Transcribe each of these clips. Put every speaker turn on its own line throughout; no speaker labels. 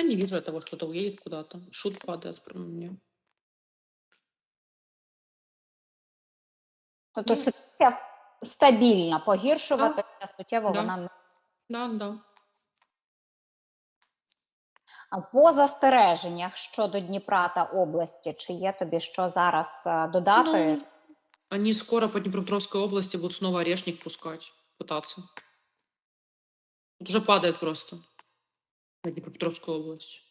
Я не вижу этого, что-то уедет куда-то. Шут падает прямо на меня.
Тобто
Ну.
ситуація стабільна, погіршуватися суттєво
Да.
вона не
Да, да.
А по застереженнях щодо Дніпра та області, чи є тобі що зараз е, додати?
Ну, они скоро по Днепропетровской области будут снова орешник пускать, пытаться. Вот уже падает просто на Днепропетровскую область.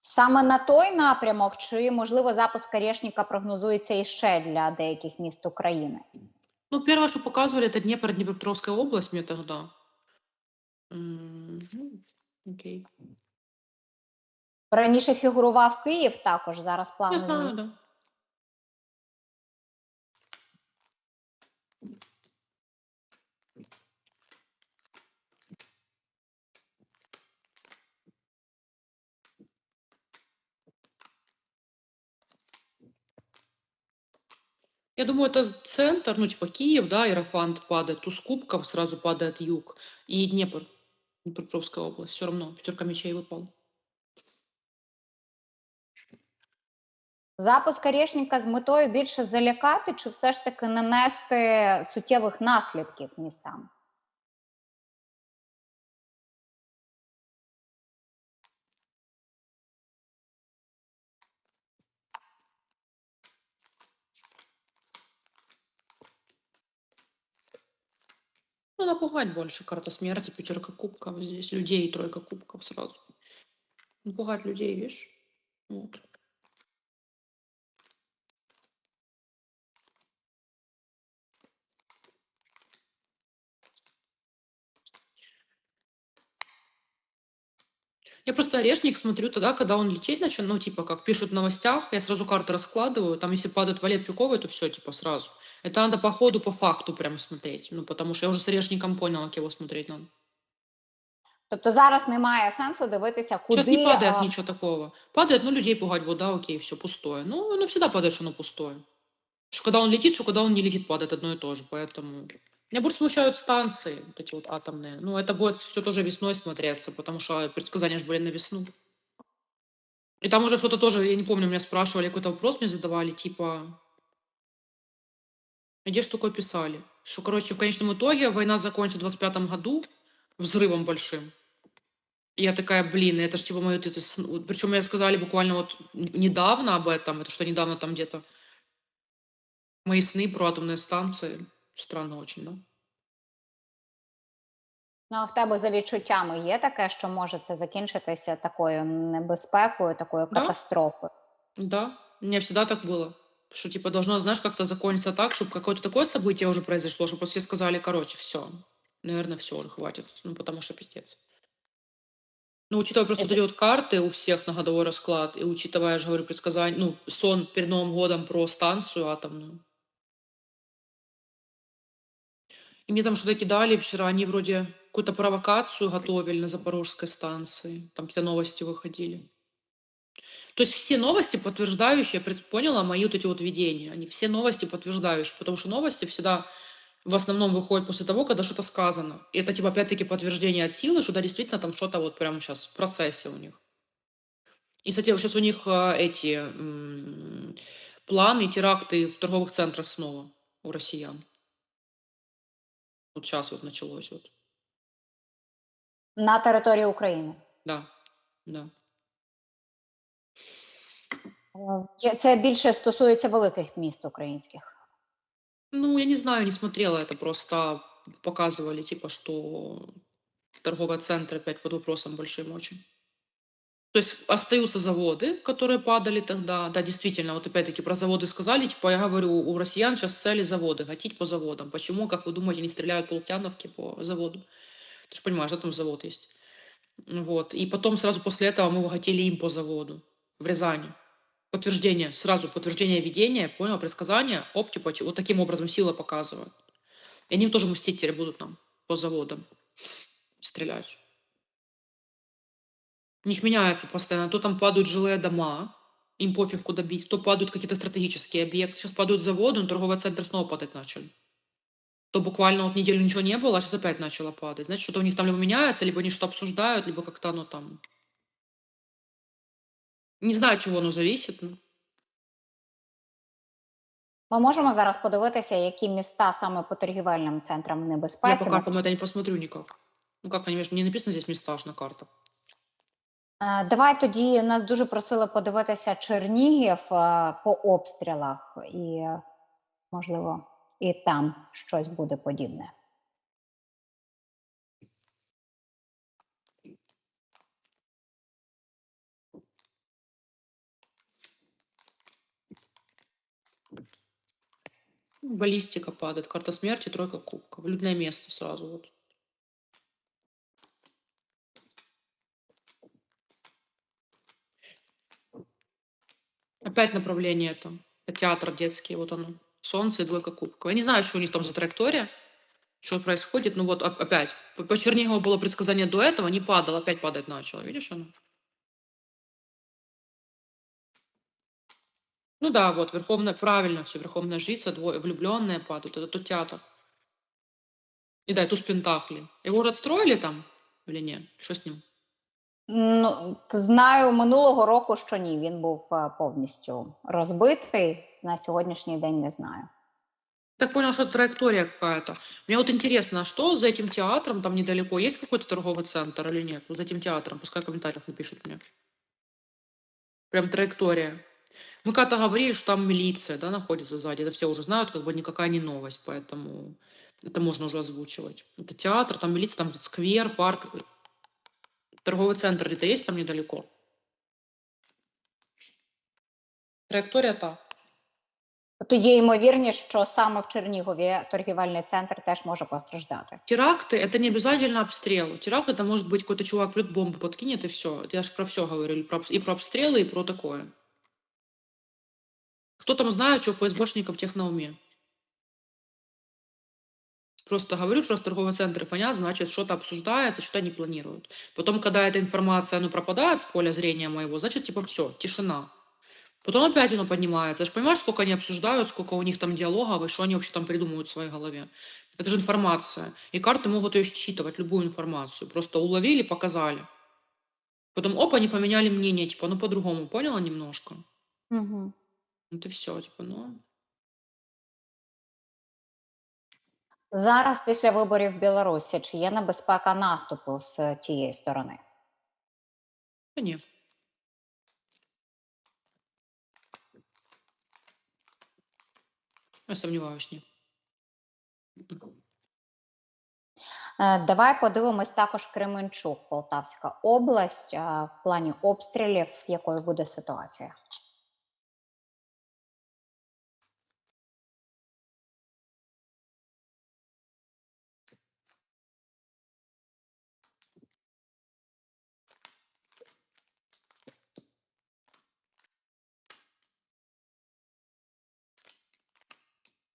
Саме на той напрямок, чи можливо запуск Орешника прогнозується іще для деяких міст України?
Ну, первое, что показывали, это Днепр, Днепропетровская область мне тогда. Ну, Окей.
Раніше фігурував Київ також. Зараз плани
Я знаю, да. Я думаю, это центр, ну, типа Киев, да, Иерофант падает, туз кубков сразу падает юг, и Днепр, Днепропетровская область, все равно, пятерка мечей выпала.
Запуск Орешника з метою більше залякати, чи все ж таки нанести суттєвих наслідків містам?
Ну, напугать больше, карта смерти, пятерка кубков здесь, людей, тройка кубков сразу. Напугать людей, видишь? Вот. Я просто орешник смотрю тогда, когда он лететь начал, ну, типа, как пишут в новостях, я сразу карты раскладываю, там, если падает валет пиковый, то все, типа, сразу. Это надо по ходу, по факту прям смотреть, ну, потому что я уже с орешником поняла, как его смотреть надо.
Тобто зараз немає сенсу дивитися, куди
Сейчас не падает
а,
ничего такого. Падает, ну, людей пугать будет, да, окей, все, пустое. Ну, оно всегда падает, что оно пустое. Что когда он летит, что когда он не летит, падает одно и то же, поэтому... Меня больше смущают станции, вот эти вот атомные. Ну, это будет все тоже весной смотреться, потому что предсказания же были на весну. И там уже кто-то тоже, я не помню, меня спрашивали, какой-то вопрос мне задавали, типа... а Где ж такое писали? Что, короче, в конечном итоге война закончится в 25 году взрывом большим. И я такая, блин, это ж типа мои вот эти сн- вот Причем мне сказали буквально вот н- недавно об этом, это что недавно там где-то. Мои сны про атомные станции. Странно очень, да?
ну, а в тебе за відчуттями є таке, що може це закінчитися такою небезпекою, такою
Да.
катастрофою?
Да, у меня всегда так было. Что типа должно, знаешь, как-то закончиться так, чтобы какое-то такое событие уже произошло, чтобы все сказали, короче, все. Наверное, все, хватит. Ну, потому что пиздец. Ну, учитывая просто вот
Это-
эти вот карты у всех на годовой расклад, и учитывая, я же говорю, предсказание, ну, сон перед Новым годом про станцию атомную. И мне там что-то кидали вчера, они вроде какую-то провокацию готовили на Запорожской станции. Там какие-то новости выходили. То есть все новости, подтверждающие, я пред- поняла, мои вот эти вот видения, они все новости подтверждающие, потому что новости всегда в основном выходят после того, когда что-то сказано. И это типа опять-таки подтверждение от силы, что да, действительно там что-то вот прямо сейчас в процессе у них. И, кстати, сейчас у них а, эти м, планы, теракты в торговых центрах снова у россиян. Вот сейчас вот началось вот.
На території України.
Да, да.
Е, є- Це більше стосується великих міст українських.
Ну, я не знаю, не смотрела это, просто показывали, типа, что торговые центры опять под вопросом большим очень. То есть остаются заводы, которые падали тогда. Да, действительно, вот опять-таки про заводы сказали. Типа, я говорю, у россиян сейчас цели заводы, гатить по заводам. Почему, как вы думаете, не стреляют по Лукьяновке по заводу? Ты же понимаешь, да, там завод есть. Вот. И потом сразу после этого мы гатили им по заводу в Рязани. Подтверждение, сразу подтверждение видения, понял, предсказания, оп, типа, вот таким образом сила показывает. И они тоже мстить теперь будут нам по заводам стрелять. У них меняется постоянно. То там падают жилые дома, им пофиг куда бить, то падают какие-то стратегические объекты. Сейчас падают заводы, но торговые центры снова падать начали. то буквально вот неделю ничего не было, а сейчас опять начало падать. Значит, что-то у них там либо меняется, либо они что-то обсуждают, либо как-то оно там... Не знаю, от чего оно зависит. ну.
Ми можемо зараз подивитися, які міста саме по торгівельним центрам в
Я
небезпеці.
по картам это не посмотрю никак. Ну как они, не написано здесь места аж на картах.
Е, Давай тоді нас дуже просили подивитися Чернігів е, по обстрілах, і можливо і там щось буде подібне.
Баллистика падает, карта смерти, тройка кубков. Людное место сразу вот. Опять направление это. Это театр детский, вот оно. Солнце и двойка кубков. Я не знаю, что у них там за траектория, что происходит. Ну вот оп- опять. По, по Чернигову было предсказание до этого, не падало, опять падать начало. Видишь оно? Ну да, вот, верховная, правильно все, верховная жрица, двое, влюбленные падают, это тот театр. И да, и туз Пентакли. Его уже отстроили там или нет? Что с ним?
Ну, знаю минулого року, що ні, він був е, повністю розбитий. С- На сьогоднішній день не знаю.
Так понял, что траектория какая-то. Мне вот интересно, а что за этим театром там недалеко? Есть какой-то торговый центр или нет? Вот за этим театром, пускай в комментариях напишут мне. Прям траектория. Мы когда-то говорили, что там милиция, да, находится сзади. Это все уже знают, как бы никакая не новость, поэтому это можно уже озвучивать. Это театр, там милиция, там сквер, парк. Торговый центр где-то есть там недалеко? Траектория та.
Тобто є ймовірність, що саме в Чернігові торгівельний центр теж може постраждати.
Теракты это не обязательно обстрел. Теракт это может быть какой-то чувак плюс бомбу подкинет и все. Я же про все говорю, и про, обс- и про обстрелы, и про такое. Кто там знает, что у ФСБшников тех на уме? Просто говорю, что раз торговые центры фонят, значит, что-то обсуждается, что-то они планируют. Потом, когда эта информация ну, пропадает с поля зрения моего, значит, типа, все, тишина. Потом опять оно поднимается. Я же понимаешь, сколько они обсуждают, сколько у них там диалогов, и что они вообще там придумывают в своей голове. Это же информация. И карты могут ее считывать, любую информацию. Просто уловили, показали. Потом, опа, они поменяли мнение, типа, ну по-другому, поняла немножко?
Угу.
Вот и все, типа, ну...
Зараз після виборів в Білорусі чи є небезпека наступу з тієї сторони?
Не. Я сомневаюсь, нет.
Е, Давай подивимось також Кременчук, Полтавська область, в плані обстрілів, якою буде ситуація.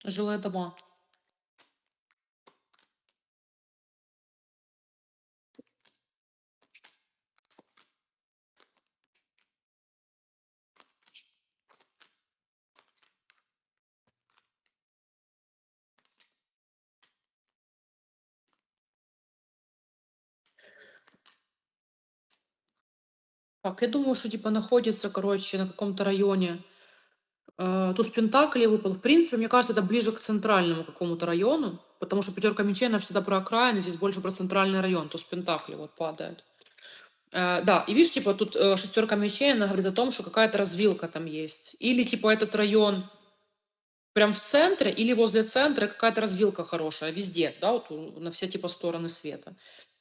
Жилые дома. Так, я думаю, что типа находится, короче, на каком-то районе. Э, Туз Пентаклей выпал. В принципе, мне кажется, это ближе к центральному какому-то району, потому что пятерка мечей, она всегда про окраины, здесь больше про центральный район. Туз Пентаклей вот падает. Э, да, и видишь, типа тут э, шестерка мечей, она говорит о том, что какая-то развилка там есть. Или типа этот район прям в центре, или возле центра какая-то развилка хорошая, везде, да, вот на все типа стороны света.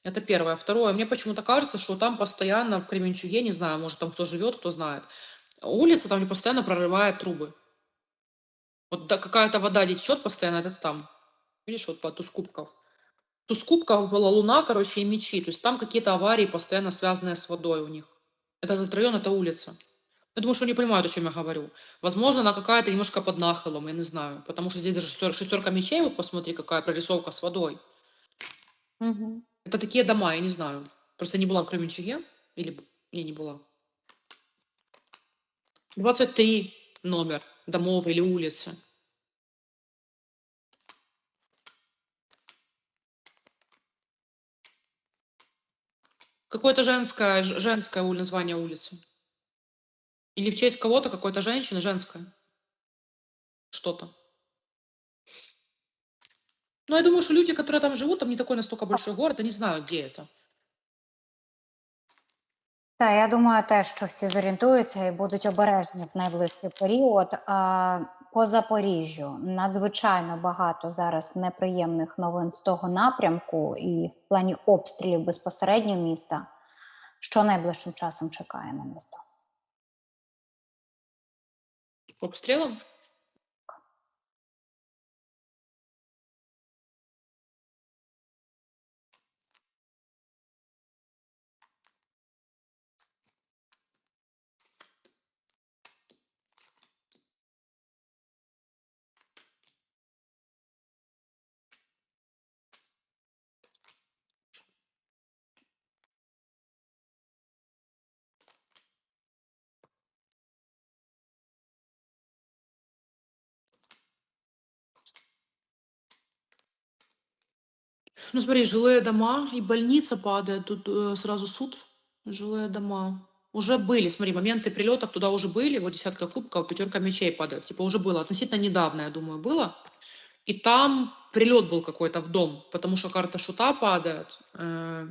Это первое. Второе, мне почему-то кажется, что там постоянно в Кременчуге, не знаю, может там кто живет, кто знает, улица там где постоянно прорывает трубы. Вот да, какая-то вода течет постоянно, это там. Видишь, вот по туз кубков. Туз кубков была луна, короче, и мечи. То есть там какие-то аварии постоянно связанные с водой у них. Это этот район, это улица. Я думаю, что они понимают, о чем я говорю. Возможно, она какая-то немножко под нахилом, я не знаю. Потому что здесь даже шестер- шестерка мечей, вот посмотри, какая прорисовка с водой.
Угу.
Это такие дома, я не знаю. Просто я не была в Кременчуге. Или... Не, не была. 23 номер домов или улицы. Какое-то женское, женское название улицы. Или в честь кого-то, какой-то женщины, женское. Что-то. Но я думаю, что люди, которые там живут, там не такой настолько большой город, они знают, где это.
Та я думаю, теж, що всі зорієнтуються і будуть обережні в найближчий період. По Запоріжжю надзвичайно багато зараз неприємних новин з того напрямку, і в плані обстрілів безпосередньо міста. Що найближчим часом чекає на місто?
По Ну, смотри, жилые дома и больница падает. Тут э, сразу суд. Жилые дома. Уже были, смотри, моменты прилетов туда уже были. Вот десятка кубков, пятерка мечей падает. Типа уже было. Относительно недавно, я думаю, было. И там прилет был какой-то в дом, потому что карта шута падает. Э,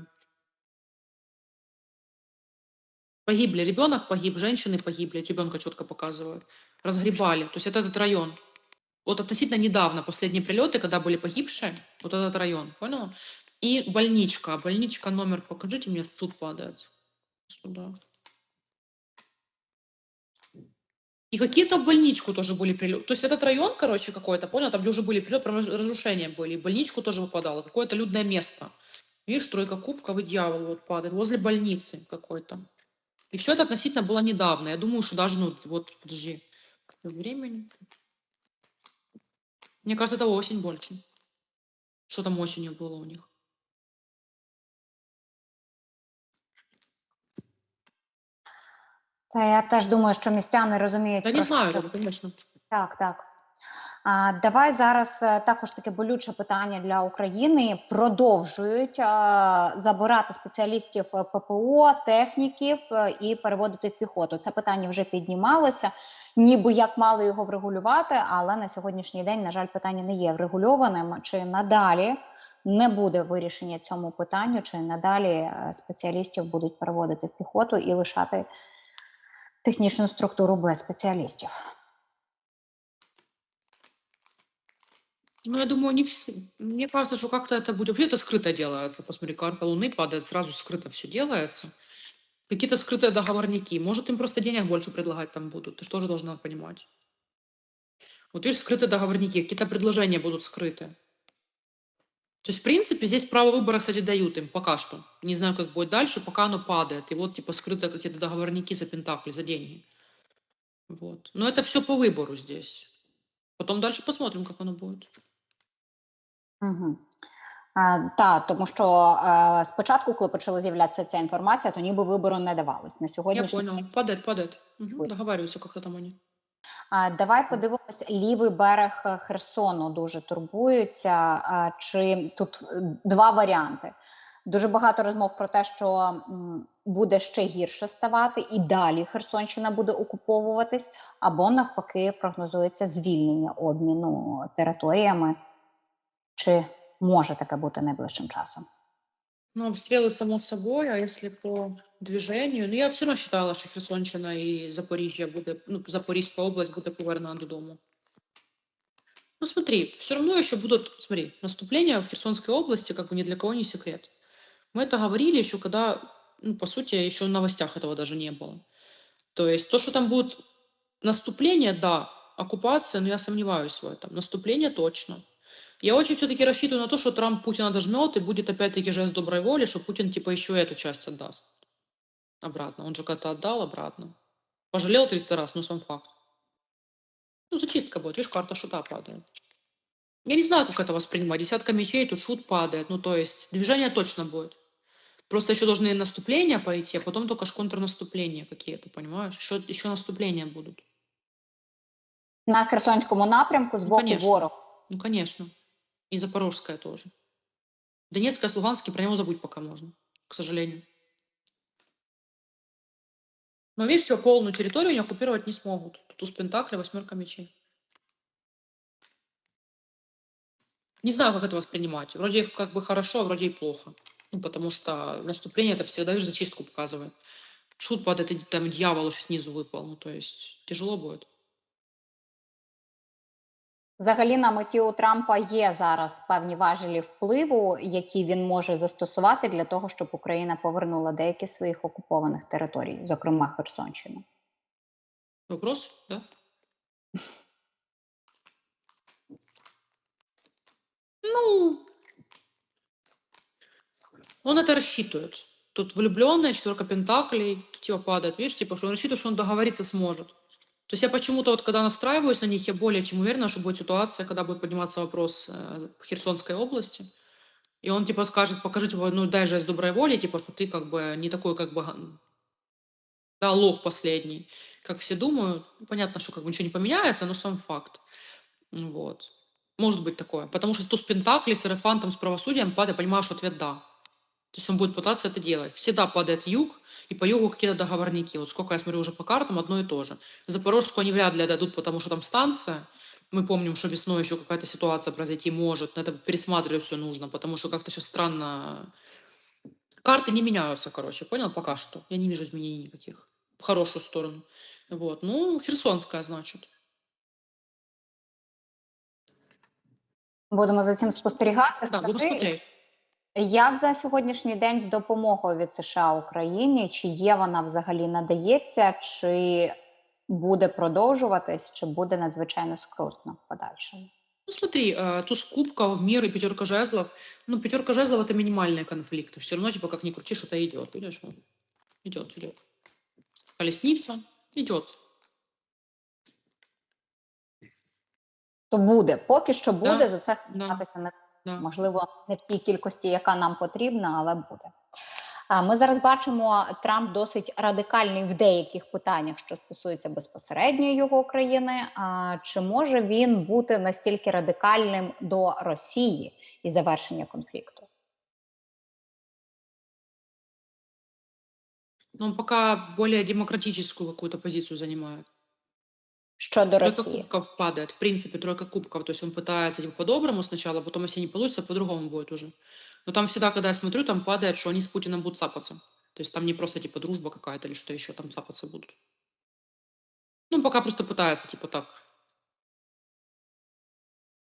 Погибли, ребенок погиб, женщины погибли, ребенка четко показывают. Разгребали. То есть это этот район. Вот относительно недавно, последние прилеты, когда были погибшие, вот этот район, поняла? И больничка. Больничка номер, покажите мне, суд падает. Сюда. И какие-то в больничку тоже были прилеты. То есть этот район, короче, какой-то, понял, там, где уже были прилеты, прям раз- разрушения были. И больничку тоже выпадало. Какое-то людное место. Видишь, тройка кубков и дьявол вот падает. Возле больницы какой-то. И все это относительно было недавно. Я думаю, что даже, ну, вот, подожди, времени. Мне кажется, это осень больше. Что там осенью было у них?
Та я теж думаю, що містяни розуміють.
Да не знаю,
це.
да.
Так, так. А, давай зараз е, також таке болюче питання для України. Продовжують а, забирати спеціалістів е, ППО, техніків е, і переводити в піхоту. Це питання вже піднімалося, ніби як мали його врегулювати, але на сьогоднішній день, на жаль, питання не є врегульованим. Чи надалі не буде вирішення цьому питанню, чи надалі е, спеціалістів будуть переводити в піхоту і лишати технічну структуру без спеціалістів?
Ну, я думаю, не все. Мне кажется, что как-то это будет... Вообще это скрыто делается. Посмотри, карта Луны падает, сразу скрыто все делается. Какие-то скрытые договорники. Может, им просто денег больше предлагать там будут. Ты что же должна понимать? Вот видишь, скрытые договорники, какие-то предложения будут скрыты. То есть, в принципе, здесь право выбора, кстати, дают им пока что. Не знаю, как будет дальше, пока оно падает. И вот, типа, скрыто какие-то договорники за пентакли, за деньги. Вот. Но это все по выбору здесь. Потом дальше посмотрим, как оно будет.
Угу. Так, тому що е, спочатку, коли почала з'являтися ця інформація, то ніби вибору не давалось. На
Я
сьогоднішній
понял. Падает, падает. Мгм,
Ой.
Договариваются там они.
Давай подивимось, лівий берег е, Херсону дуже турбується. Чи тут е, два варіанти? Дуже багато розмов про те, що буде ще гірше ставати, і далі Херсонщина буде окуповуватись, або навпаки прогнозується звільнення обміну територіями. Чи може таке бути найближчим часом?
Ну, обстрелы, само собой, а если по движению... Ну, я все равно считала, что Херсонщина и Запоріжжя буде, ну, Запорізька область буде повернена додому. Ну, смотри, все равно еще будут, смотри, наступления в Херсонской области, как бы ни для кого не секрет. Мы это говорили еще, когда, ну, по сути, еще в новостях этого даже не было. То есть то, что там будет наступление, да, оккупация, но я сомневаюсь в этом. Наступление точно. Я очень все-таки рассчитываю на то, что Трамп Путина дожмет, и будет опять-таки жест доброй воли, что Путин типа еще эту часть отдаст обратно. Он же как-то отдал обратно. Пожалел 300 раз, но сам факт. Ну, зачистка будет, видишь, карта шута падает. Я не знаю, как это воспринимать. Десятка мечей, тут шут падает. Ну, то есть, движение точно будет. Просто еще должны наступления пойти, а потом только контрнаступления какие-то, понимаешь? Еще, еще наступления будут.
На Херсонському напрямку з
Ну,
боку
конечно.
ворог.
Ну, конечно. И Запорожская тоже. Донецкая, Луганский, про него забудь пока можно, к сожалению. Но видишь, типа, полную территорию они оккупировать не смогут. Туз Пентакли, восьмерка мечей. Не знаю, как это воспринимать. Вроде как бы хорошо, а вроде и плохо. Ну, потому что наступление это всегда, видишь, зачистку показывает. Шут падает, и там дьявол еще снизу выпал. Ну, то есть тяжело будет.
Взагалі на меті у Трампа є зараз певні важелі впливу, які він може застосувати для того, щоб Україна повернула деякі з своїх окупованих територій, зокрема Херсонщину.
Вопрос, да? Ну, он это рассчитывает. Тут влюбленная четверка пентаклей, типа падает, видишь, типа, что он рассчитывает, что он договориться сможет. То есть я почему-то вот, когда настраиваюсь на них, я более чем уверена, что будет ситуация, когда будет подниматься вопрос э, в Херсонской области, и он типа скажет, покажи, типа, ну дай же из доброй воли, типа, что ты как бы не такой, как бы, да, лох последний, как все думают. Ну, Понятно, что как бы ничего не поменяется, но сам факт. Вот. Может быть такое. Потому что туз Пентакли с Эрофантом, с правосудием падает, понимаю, что ответ «да». То есть он будет пытаться это делать. Всегда падает юг, и по югу какие-то договорники. Вот сколько я смотрю уже по картам, одно и то же. Запорожскую они вряд ли отдадут, потому что там станция. Мы помним, что весной еще какая-то ситуация произойти может. Это пересматривать все нужно, потому что как-то сейчас странно. Карты не меняются, короче, понял? Пока что. Я не вижу изменений никаких. В хорошую сторону. Вот. Ну, Херсонская, значит.
Будемо за цим спостерігати.
Да,
Скажи,
смотреть.
Як за сьогоднішній день з допомогою від США Україні? Чи є вона взагалі надається, чи буде продовжуватись, чи буде надзвичайно скрутно в подальшому?
Ну, смотри, э, туз кубков, мир и пятерка жезлов. Ну, пятерка жезлов это минимальные конфликты. Все равно, типа, как ни крути, что-то идет. Видишь? вот. Идет, идет. Колесница идет.
То буде, поки що буде
Да,
за це
да.
хвилюватися не
Да.
можливо не в тій кількості, яка нам потрібна, але буде. Ми зараз бачимо, Трамп досить радикальний в деяких питаннях, що стосується безпосередньо його країни. Чи може він бути настільки радикальним до Росії і завершення конфлікту?
Но он пока более демократическую какую-то позицию занимает.
Щодо
Тройка
Росії,
кубков падает. В принципе, тройка кубков. То есть он пытается типа, по-доброму сначала, потом, если не получится, по-другому будет уже. Но там всегда, когда я смотрю, там падает, что они с Путиным будут цапаться. То есть там не просто типа дружба какая-то или что еще, там цапаться будут. Ну, пока просто пытается, типа так.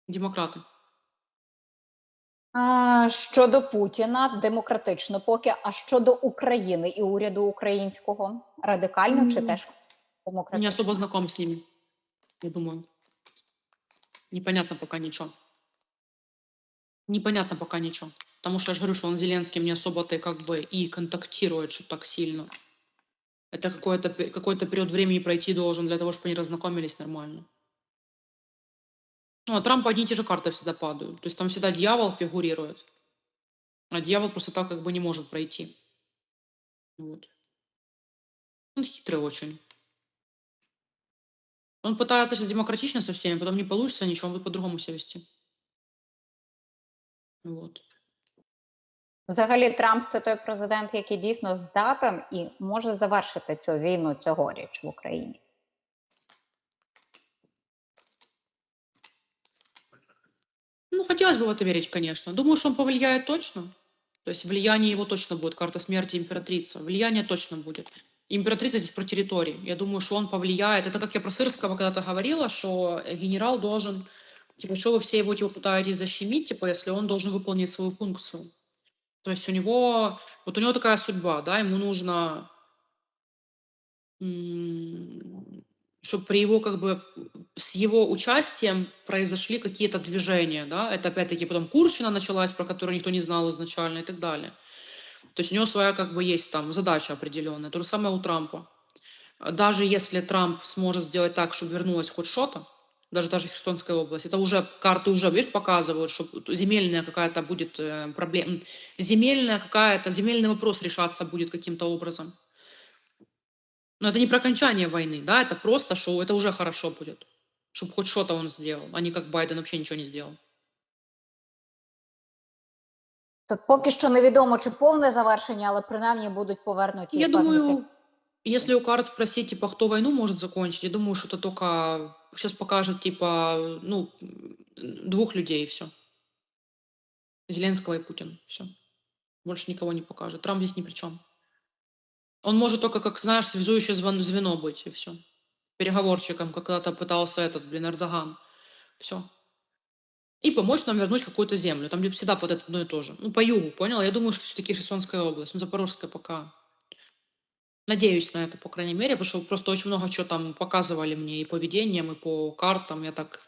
Демократы.
а, щодо Путіна, демократично поки. А щодо України і уряду українського радикально чи
Ну,
теж
Я не
демократично?
особо знаком с ними, Я думаю. Непонятно пока ничего. Непонятно пока ничего. Потому что я же говорю, что он с Зеленским не особо-то как бы и контактирует, что так сильно. Это какой-то пе- какой-то период времени пройти должен для того, чтобы они разнакомились нормально. Ну, а Трампа одни и те же карты всегда падают. То есть там всегда дьявол фигурирует. А дьявол просто так как бы не может пройти. Вот. Он хитрый очень. Он пытается сейчас демократично со всеми, потом не получится ничего, он будет по-другому себя вести. Вот.
Взагалі, Трамп це той президент, який дійсно здатен і може завершити цю війну цьогоріч в Україні.
Ну, хотелось бы в это верить, конечно. Думаю, что он повлияет точно. То есть влияние его точно будет. Карта смерти императрица. Влияние точно будет. Императрица здесь про территории. Я думаю, что он повлияет. Это как я про Сырского когда-то говорила, что генерал должен... Типа, что вы все его типа, пытаетесь защемить, типа, если он должен выполнить свою функцию. То есть у него... Вот у него такая судьба, да, ему нужно... чтобы при его, как бы, с его участием произошли какие-то движения, да, это опять-таки потом Курщина началась, про которую никто не знал изначально и так далее. То есть у него своя, как бы, есть там задача определенная. То же самое у Трампа. Даже если Трамп сможет сделать так, чтобы вернулось хоть что-то, даже даже Херсонская область, это уже карты уже, видишь, показывают, что земельная какая-то будет э, проблема, земельная какая-то, земельный вопрос решаться будет каким-то образом. Но это не про окончание войны, да, это просто, что это уже хорошо будет. Чтобы хоть что-то он сделал, а не как Байден вообще ничего не сделал.
Тут поки що невідомо, чи повне завершення, але принаймні будуть повернуті
Я
певні
думаю, Если у карт спросить, типа, кто войну может закончить, я думаю, что это только сейчас покажет, типа, ну, м, двух людей и все. Зеленского и Путин. Все. Больше никого не покажет. Трамп здесь ни при чем. Он может только, как знаешь, связующее звон- звено быть, и все. Переговорщиком, как когда-то пытался этот, блин, Эрдоган. Все. И помочь нам вернуть какую-то землю. Там всегда под это одно и то же. Ну, по югу, понял? Я думаю, что все-таки Херсонская область. Ну, Запорожская пока. Надеюсь на это, по крайней мере, потому что просто очень много чего там показывали мне и по видениям, и по картам. Я так